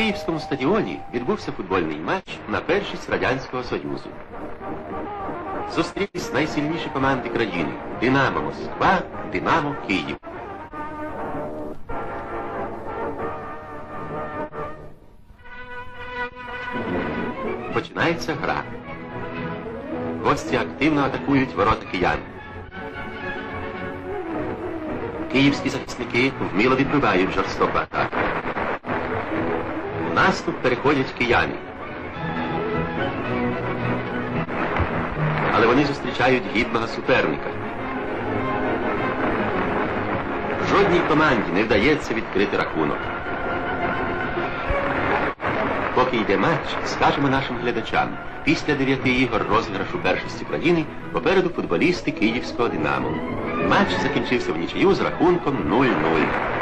Київському стадіоні відбувся футбольний матч на першість Радянського Союзу. Зустрілись найсильніші команди країни Динамо Москва, Динамо Київ. Починається гра. Гості активно атакують ворота киян. Київські захисники вміло відбивають жорстоку атаку. Наступ переходять кияни. Але вони зустрічають гідного суперника. Жодній команді не вдається відкрити рахунок. Поки йде матч, скажемо нашим глядачам, після дев'яти ігор розіграшу першості країни попереду футболісти київського Динамо. Матч закінчився в нічию з рахунком 0-0.